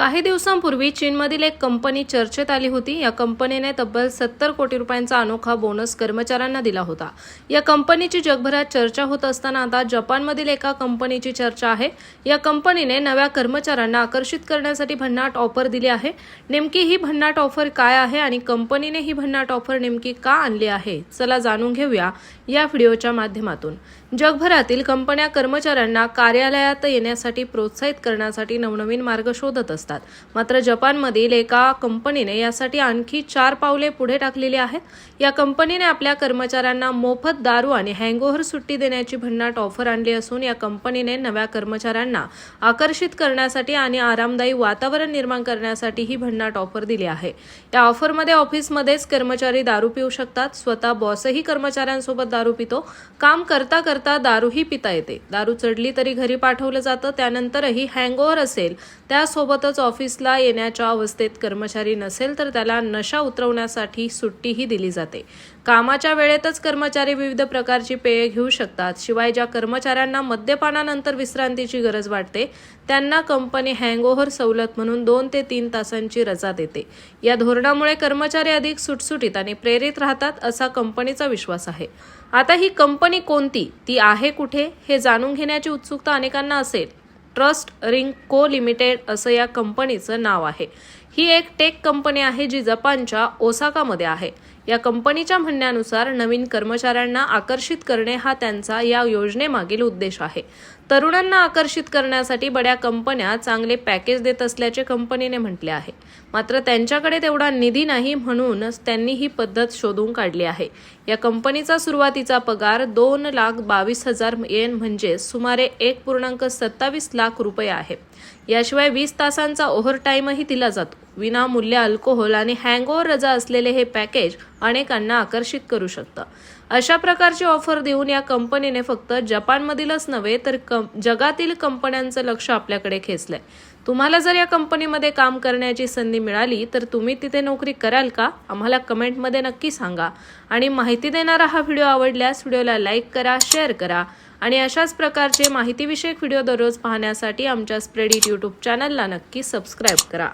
काही दिवसांपूर्वी चीनमधील एक कंपनी चर्चेत आली होती. या कंपनीने तब्बल सत्तर कोटी रुपयांचा अनोखा बोनस कर्मचाऱ्यांना दिला होता. या कंपनीची जगभरात चर्चा होत असताना आता जपानमधील एका कंपनीची चर्चा आहे. या कंपनीने नव्या कर्मचाऱ्यांना आकर्षित करण्यासाठी भन्नाट ऑफर दिली आहे. नेमकी ही भन्नाट ऑफर काय आहे आणि कंपनीने ही भन्नाट ऑफर नेमकी का आणली आहे? चला जाणून घेऊया या व्हिडिओच्या माध्यमातून. जगभरातील कंपन्या कर्मचाऱ्यांना कार्यालयात येण्यासाठी प्रोत्साहित करण्यासाठी नवनवीन मार्ग शोधत असतात. मात्र जपानमधील एका कंपनीने यासाठी आणखी चार पावले पुढे टाकलेली आहेत. या कंपनीने आपल्या कर्मचाऱ्यांना मोफत दारू आणि हँगओव्हर सुट्टी देण्याची भन्नाट ऑफर आणली असून या कंपनीने नव्या कर्मचाऱ्यांना आकर्षित करण्यासाठी आणि आरामदायी वातावरण निर्माण करण्यासाठी ही भन्नाट ऑफर दिली आहे. या ऑफरमध्ये ऑफिसमध्येच कर्मचारी दारू पिऊ शकतात. स्वतः बॉसही कर्मचाऱ्यांसोबत दारू पितो. काम करता करता दारूही पिता येते. दारू चढली तरी घरी पाठवलं जातं. त्यानंतरही हँगओव्हर असेल त्यासोबतच ऑफिसला येण्याच्या अवस्थेत कर्मचारी नसेल तर त्याला नशा उतरवण्यासाठी सुट्टीही दिली जाते. कामाच्या वेळेतच कर्मचारी विविध प्रकारची पेये घेऊ शकतात. शिवाय ज्या कर्मचाऱ्यांना मद्यपानानंतर विश्रांतीची गरज वाटते त्यांना कंपनी हँगओव्हर सवलत म्हणून दोन ते तीन तासांची रजा देते. या धोरणामुळे कर्मचारी अधिक सुटसुटीत आणि प्रेरित राहतात असा कंपनीचा विश्वास आहे. आता ही कंपनी कोणती ती आहे कुठे हे जाणून घेण्याची उत्सुकता अनेकांना असेल. ट्रस्ट रिंग को लिमिटेड असं या कंपनीचं नाव आहे. ही एक टेक कंपनी आहे जी जपानच्या ओसाकामध्ये आहे. या कंपनीच्या म्हणण्यानुसार नवीन कर्मचाऱ्यांना आकर्षित करणे हा त्यांचा या योजनेमागील उद्देश आहे. तरुणांना आकर्षित करण्यासाठी बड्या कंपन्या चांगले पॅकेज देत असल्याचे कंपनीने म्हटले आहे. मात्र त्यांच्याकडे तेवढा निधी नाही म्हणूनच त्यांनी ही पद्धत शोधून काढली आहे. या कंपनीचा सुरुवातीचा पगार दोन लाख बावीस हजार येन म्हणजे सुमारे एक पूर्णांक सत्तावीस लाख रुपये आहे. याशिवाय वीस तासांचा ओव्हरटाईमही दिला जातो. विनामूल्य अल्कोहोल आणि हँगओव्हर रजा असलेले हे पॅकेज अनेकांना आकर्षित करू शकतं. अशा प्रकारची ऑफर देऊन या कंपनीने फक्त जपानमधीलच नव्हे तर कं जगातील कंपन्यांचं लक्ष आपल्याकडे खेचलंय. तुम्हाला जर या कंपनीमध्ये काम करण्याची संधी मिळाली तर तुम्ही तिथे नोकरी कराल का? आम्हाला कमेंटमध्ये नक्की सांगा. आणि माहिती देणारा हा व्हिडिओ आवडल्यास व्हिडिओला लाईक करा शेअर करा. आणि अशाच प्रकारचे माहितीविषयक व्हिडिओ दररोज पाहण्यासाठी आमच्या स्प्रेडिट यूट्यूब चॅनलला नक्की सबस्क्राईब करा.